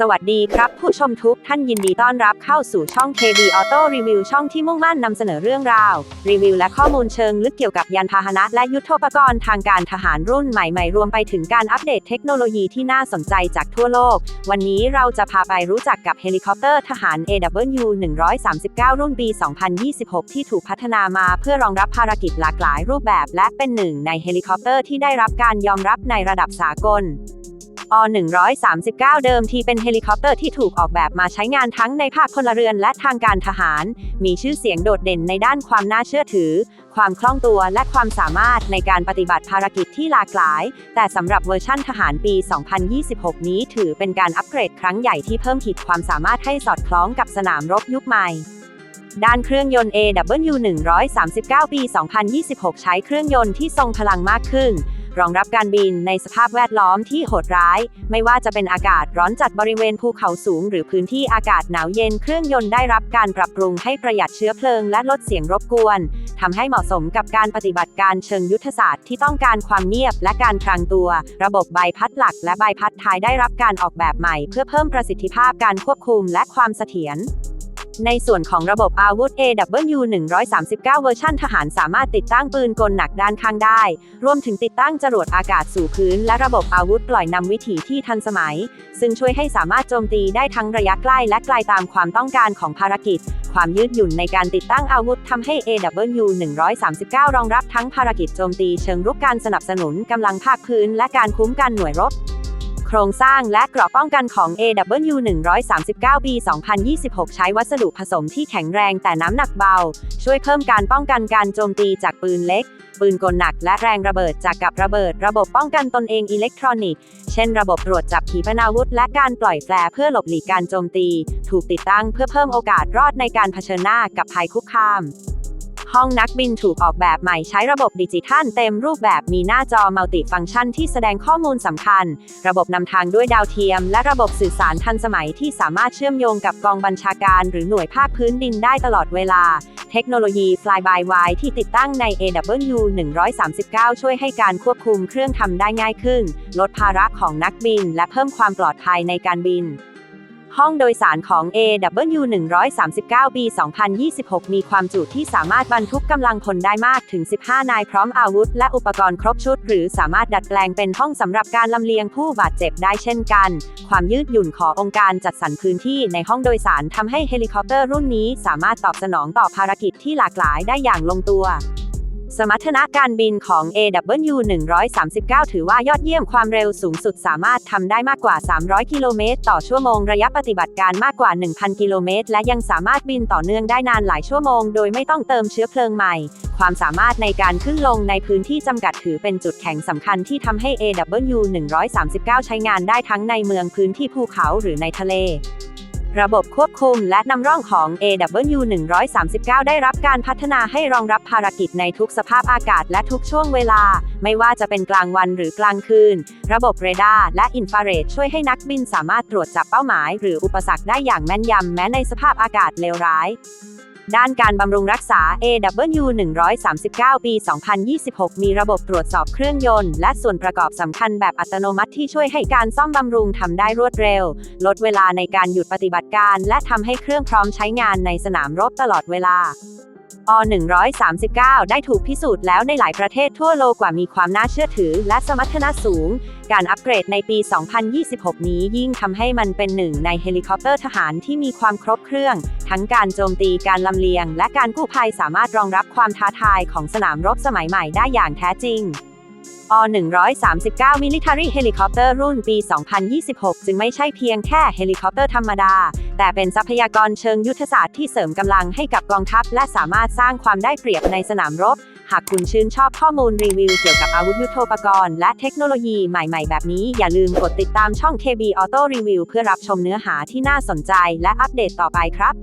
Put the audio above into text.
สวัสดีครับ ผู้ชมทุกท่านยินดีต้อนรับเข้าสู่ช่อง KB Auto Review ช่องที่มุ่งมั่นนำเสนอเรื่องราว รีวิวและข้อมูลเชิงลึกเกี่ยวกับยานพาหนะและยุทโธปกรณ์ทางการทหารรุ่นใหม่ๆ รวมไปถึงการอัปเดตเทคโนโลยีที่น่าสนใจจากทั่วโลก วันนี้เราจะพาไปรู้จักกับเฮลิคอปเตอร์ทหาร AW 139 รุ่นปี 2026 ที่ถูกพัฒนามาเพื่อรองรับภารกิจหลากหลายรูปแบบ และเป็นหนึ่งในเฮลิคอปเตอร์ที่ได้รับการยอมรับในระดับสากล อ139 เดิมทีเป็นเฮลิคอปเตอร์ที่ถูกออกแบบมาใช้งานทั้งในภาคพลเรือนและทางการทหาร มีชื่อเสียงโดดเด่นในด้านความน่าเชื่อถือ ความคล่องตัวและความสามารถในการปฏิบัติภารกิจที่หลากหลาย แต่สำหรับเวอร์ชั่นทหารปี 2026 นี้ถือเป็นการอัปเกรดครั้งใหญ่ที่เพิ่มขีดความสามารถให้สอดคล้องกับสนามรบยุคใหม่ด้านเครื่องยนต์ AW 139 ปี 2026 ใช้เครื่องยนต์ที่ทรงพลังมากขึ้น รองรับการบินในสภาพแวดล้อมที่โหดร้าย ไม่ว่าจะเป็นอากาศร้อนจัดบริเวณภูเขาสูง หรือพื้นที่อากาศหนาวเย็นเครื่องยนต์ได้รับการปรับปรุงให้ประหยัดเชื้อเพลิงและลดเสียงรบกวนทำให้เหมาะสมกับการปฏิบัติการเชิงยุทธศาสตร์ที่ต้องการความเงียบและการพรางตัว ระบบใบพัดหลักและใบพัดท้ายได้รับการออกแบบใหม่ เพื่อเพิ่มประสิทธิภาพการควบคุมและความเสถียร ในส่วนของระบบอาวุธ AW 139 เวอร์ชันทหารสามารถติดตั้งปืนกลหนักด้านข้างได้ รวมถึงติดตั้งจรวดอากาศสู่พื้น และระบบอาวุธปล่อยนำวิถีที่ทันสมัย ซึ่งช่วยให้สามารถโจมตีได้ทั้งระยะใกล้และไกลตามความต้องการของภารกิจ ความยืดหยุ่นในการติดตั้งอาวุธทำให้ AW 139 รองรับทั้งภารกิจโจมตีเชิงรุกการสนับสนุนกำลังภาคพื้น และการคุ้มกันหน่วยรบ โครงสร้างและเกราะป้องกันของ AW 139ปี2026 ใช้วัสดุผสมที่แข็งแรงแต่น้ำหนักเบา ช่วยเพิ่มการป้องกันการโจมตีจากปืนเล็ก ปืนกลหนักและแรงระเบิดจากกับระเบิด ระบบป้องกันตนเองอิเล็กทรอนิกส์ เช่นระบบตรวจจับขีปนาวุธ และการปล่อยแฟร์เพื่อหลบหลีกการโจมตี ถูกติดตั้งเพื่อเพิ่มโอกาสรอดในการเผชิญหน้ากับภัยคุกคาม ห้องนักบินถูกออกแบบใหม่ใช้ระบบดิจิทัลเต็มรูปแบบมีหน้าจอมัลติฟังก์ชันที่แสดงข้อมูลสำคัญ ระบบนำทางด้วยดาวเทียม และระบบสื่อสารทันสมัยที่สามารถเชื่อมโยงกับกองบัญชาการ หรือหน่วยภาคพื้นดินได้ตลอดเวลา เทคโนโลยี Fly by Wire ที่ติดตั้งใน AW 139 ช่วยให้การควบคุมเครื่องทำได้ง่ายขึ้น ลดภาระของนักบิน และเพิ่มความปลอดภัยในการบิน ห้องโดยสารของ AW 139ปี2026 มีความจุที่สามารถบรรทุกกำลังพลได้มากถึง 15 นายพร้อมอาวุธ และอุปกรณ์ครบชุด หรือสามารถดัดแปลงเป็นห้องสำหรับการลำเลียงผู้บาดเจ็บได้เช่นกัน ความยืดหยุ่นขององค์การจัดสรรพื้นที่ในห้องโดยสารทำให้เฮลิคอปเตอร์รุ่นนี้สามารถตอบสนองต่อภารกิจที่หลากหลายได้อย่างลงตัว สมรรถนะการบินของ AW 139 ถือว่ายอดเยี่ยมความเร็วสูงสุดสามารถทำได้มากกว่า 300 กิโลเมตรต่อชั่วโมง ระยะปฏิบัติการมากกว่า 1,000 กิโลเมตร และยังสามารถบินต่อเนื่องได้นานหลายชั่วโมง โดยไม่ต้องเติมเชื้อเพลิงใหม่ ความสามารถในการขึ้นลงในพื้นที่จำกัดถือเป็นจุดแข็งสำคัญที่ทำให้ AW 139 ใช้งานได้ทั้งในเมืองพื้นที่ภูเขาหรือในทะเล ระบบควบคุมและนำร่องของ AW 139 ได้รับการพัฒนาให้รองรับภารกิจในทุกสภาพอากาศและทุกช่วงเวลา ไม่ว่าจะเป็นกลางวันหรือกลางคืน ระบบเรดาร์และอินฟราเรดช่วยให้นักบินสามารถตรวจจับเป้าหมาย หรืออุปสรรคได้อย่างแม่นยำแม้ในสภาพอากาศเลวร้าย ด้านการบำรุงรักษา AW 139 ปี 2026 มีระบบตรวจสอบเครื่องยนต์ และส่วนประกอบสำคัญแบบอัตโนมัติที่ช่วยให้การซ่อมบำรุงทำได้รวดเร็ว ลดเวลาในการหยุดปฏิบัติการ และทำให้เครื่องพร้อมใช้งานในสนามรบตลอดเวลา อ139 ได้ถูกพิสูจน์แล้วในหลายประเทศทั่วโลกกว่ามีความน่าเชื่อถือ และสมรรถนะสูง การอัปเกรดในปี 2026 นี้ยิ่งทำให้มันเป็นหนึ่งในเฮลิคอปเตอร์ทหารที่มีความครบเครื่อง ทั้งการโจมตีการลำเลียง และการกู้ภัยสามารถรองรับความท้าทายของสนามรบสมัยใหม่ได้อย่างแท้จริง อ139 Military Helicopter รุ่นปี 2026 จึงไม่ใช่เพียงแค่เฮลิคอปเตอร์ธรรมดา แต่เป็นทรัพยากรเชิงยุทธศาสตร์ที่เสริมกำลังให้กับกองทัพ และสามารถสร้างความได้เปรียบในสนามรบ หากคุณชื่นชอบข้อมูลรีวิวเกี่ยวกับอาวุธยุทโธปกรณ์และเทคโนโลยีใหม่ๆ แบบนี้ อย่าลืมกดติดตามช่อง KB Auto Review เพื่อรับชมเนื้อหาที่น่าสนใจและอัปเดตต่อไปครับ